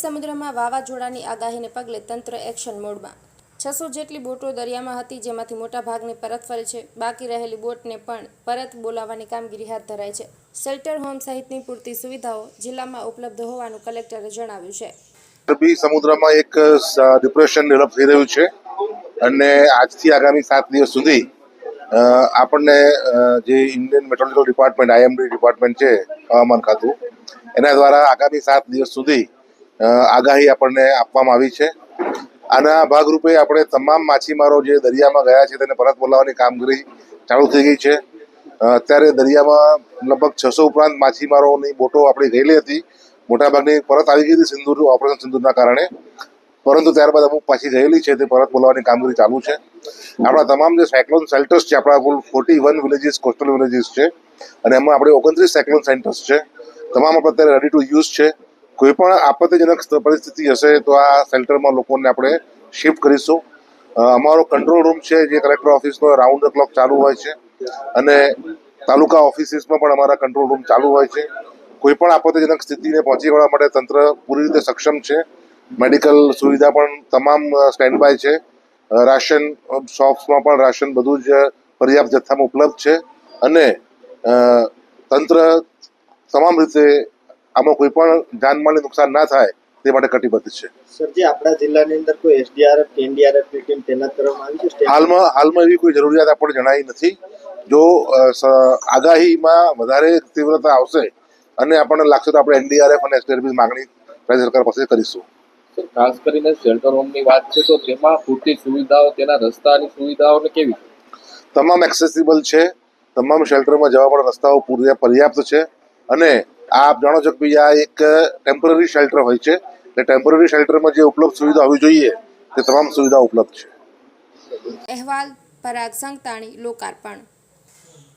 સમુદ્રમાં વાવાઝોડાની આગાહીને પગલે તંત્ર એક્શન મોડમાં. છસો જેટલી બોટો દરિયામાં હતી જેમાંથી મોટા ભાગની પરત ફરી છે. બાકી રહેલી બોટને પણ પરત બોલાવવાની કામગીરી હાથ ધરાઈ છે. શેલ્ટર હોમ સહિતની પૂરતી સુવિધાઓ જિલ્લામાં ઉપલબ્ધ હોવાનું કલેક્ટરે જણાવ્યું છે. અરબી સમુદ્રમાં એક ડિપ્રેશન ડેવલપ થઈ રહ્યું છે અને આજથી આગામી સાત દિવસ સુધી આપણને જે Indian meteorological department IMD department છે, હવામાન ખાતું, એના દ્વારા આગામી સાત દિવસ સુધી આગાહી આપણને આપવામાં આવી છે. આના ભાગરૂપે આપણે તમામ માછીમારો જે દરિયામાં ગયા છે તેને પરત બોલાવવાની કામગીરી ચાલુ થઈ ગઈ છે. અત્યારે દરિયામાં લગભગ છસો ઉપરાંત માછીમારોની બોટો આપણી ગયેલી હતી. મોટાભાગની પરત આવી ગઈ હતી સિંદૂર, ઓપરેશન સિંદૂરના કારણે. પરંતુ ત્યારબાદ અમુક પાછી ગયેલી છે તે પરત બોલાવવાની કામગીરી ચાલુ છે. આપણા તમામ જે સાયક્લોન સેન્ટર્સ છે, આપણા કુલ forty one villages, coastal villages છે. અને એમાં આપણે ઓગણત્રીસ સાયક્લોન સેન્ટર્સ છે. તમામ આપણે અત્યારે રેડી ટુ યુઝ છે. કોઈ પણ આપત્તિજનક પરિસ્થિતિ હશે તો આ સેન્ટરમાં લોકોને આપણે શિફ્ટ કરીશું. અમારો કંટ્રોલ રૂમ છે જે કલેક્ટર ઓફિસનો રાઉન્ડ ધ ક્લોક ચાલુ હોય છે અને તાલુકા ઓફિસીસમાં પણ અમારા કંટ્રોલ રૂમ ચાલુ હોય છે. કોઈ પણ આપત્તિજનક સ્થિતિને પહોંચી વળવા માટે તંત્ર પૂરી રીતે સક્ષમ છે. મેડિકલ સુવિધા પણ તમામ સ્ટેન્ડ બાય છે. રાશન શોપ્સમાં પણ રાશન બધું જ પર્યાપ્ત જથ્થામાં ઉપલબ્ધ છે. અને તંત્ર તમામ રીતે આમાં કોઈ પણ જાનમાલને નુકસાન ના થાય તે માટે કટિબદ્ધ છે. સરજી આપણા જિલ્લાની અંદર કોઈ એસડીઆરએફ કે એનડીઆરએફની ટીમ તૈનાત કરવામાં આવી છે? હાલમાં હાલમાં એવી કોઈ જરૂરિયાત આપણને જણાઈ નથી. જો અ, આગાહીમાં વધારે તીવ્રતા આવશે અને આપણને લાગશે તો આપણે એનડીઆરએફ અને એસડીઆરએફની માંગણી રાજ્ય સરકાર પાસે કરીશું. ખાસ કરીને શેલ્ટર હોમની વાત છે તો તેમાં પૂરતી સુવિધાઓ તેના રસ્તાની સુવિધાઓ ને કેવી તમામ એક્સેસિબલ છે. તમામ શેલ્ટરમાં જવા માટે રસ્તાઓ પૂર્યા પર્યાપ્ત છે. અને આપ જાણો છો કે ભાઈ આ એક ટેમ્પરરી શેલ્ટર હોય છે. એટલે ટેમ્પરરી શેલ્ટરમાં જે ઉપલબ્ધ સુવિધા હોવી જોઈએ, તે તમામ સુવિધા ઉપલબ્ધ છે. અહેવાલ, પરાગ સંગતાણી લોકાર્પણ.